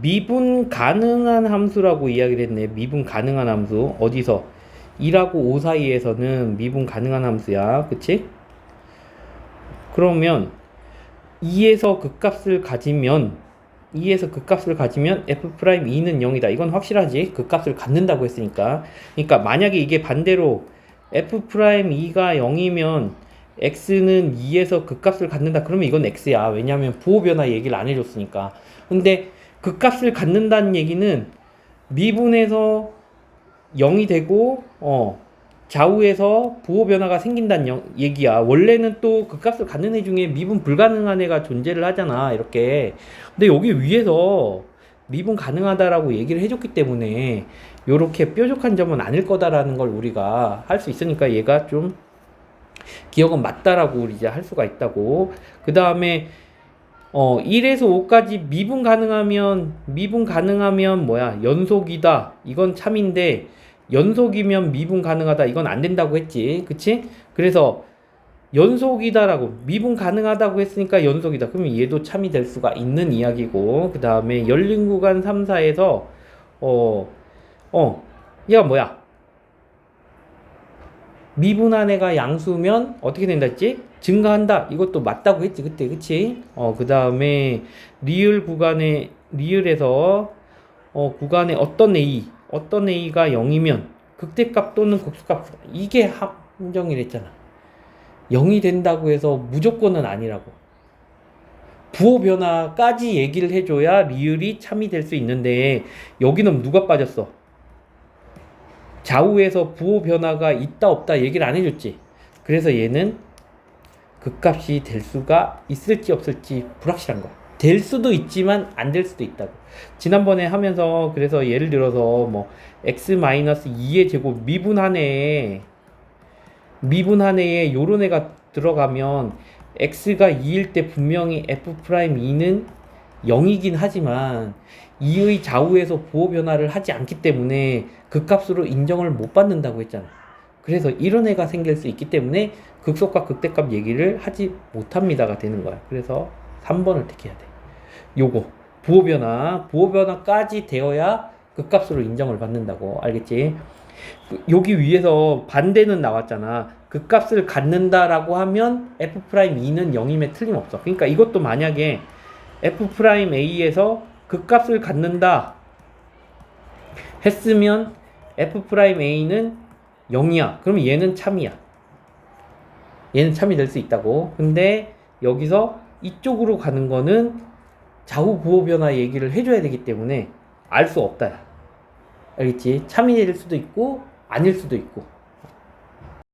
미분 가능한 함수라고 이야기를 했네. 미분 가능한 함수. 어디서? 2라고 5 사이에서는 미분 가능한 함수야. 그치? 그러면 2에서 극값을 가지면 2에서 극값을 가지면 f'2는 0이다. 이건 확실하지. 극값을 갖는다고 했으니까. 그러니까 만약에 이게 반대로 f'2가 0이면 x는 2에서 극값을 갖는다. 그러면 이건 x야. 왜냐하면 부호 변화 얘기를 안 해줬으니까. 근데 극값을 갖는다는 얘기는 미분에서 0이 되고 어 좌우에서 부호 변화가 생긴다는 영- 얘기야. 원래는 또 극값을 갖는 애 중에 미분 불가능한 애가 존재를 하잖아. 이렇게. 근데 여기 위에서 미분 가능하다라고 얘기를 해줬기 때문에 요렇게 뾰족한 점은 아닐 거다라는 걸 우리가 할 수 있으니까 얘가 좀 기억은 맞다라고 이제 할 수가 있다고. 그 다음에 어 1에서 5까지 미분 가능하면 미분 가능하면 뭐야 연속이다. 이건 참인데 연속이면 미분 가능하다. 이건 안 된다고 했지. 그치? 그래서 연속이다라고 미분 가능하다고 했으니까 연속이다. 그러면 얘도 참이 될 수가 있는 이야기고 그 다음에 열린 구간 3, 4에서 어, 어, 얘가 뭐야? 미분한 애가 양수면 어떻게 된다 했지? 증가한다. 이것도 맞다고 했지 그때 그치? 어, 그 다음에 리을 구간에 리을에서 어, 구간에 어떤 a 어떤 a가 0이면 극대값 또는 극소값 이게 함정이랬잖아. 0이 된다고 해서 무조건은 아니라고. 부호 변화까지 얘기를 해줘야 리을이 참이 될 수 있는데 여기는 누가 빠졌어? 좌우에서 부호 변화가 있다 없다 얘기를 안 해줬지. 그래서 얘는 극값이 될 수가 있을지 없을지 불확실한 거야. 될 수도 있지만 안 될 수도 있다고. 지난번에 하면서 그래서 예를 들어서 뭐 x-2의 제곱 미분한에 미분한에 요런 애가 들어가면 x가 2일 때 분명히 f'2는 0이긴 하지만 2의 좌우에서 부호 변화를 하지 않기 때문에 그 값으로 인정을 못 받는다고 했잖아. 그래서 이런 애가 생길 수 있기 때문에 극소값 극대값 얘기를 하지 못합니다가 되는 거야. 그래서 3번을 택해야 돼. 요거 부호 변화, 부호 변화까지 되어야 그 값으로 인정을 받는다고 알겠지? 그- 여기 위에서 반대는 나왔잖아. 그 값을 갖는다라고 하면 f'2는 0이면 틀림없어. 그러니까 이것도 만약에 f'a에서 그 값을 갖는다 했으면 f'a는 0이야. 그러면 얘는 참이야. 얘는 참이 될 수 있다고. 근데 여기서 이쪽으로 가는 거는 좌우 부호 변화 얘기를 해줘야 되기 때문에 알 수 없다. 야. 알겠지? 참이 될 수도 있고 아닐 수도 있고.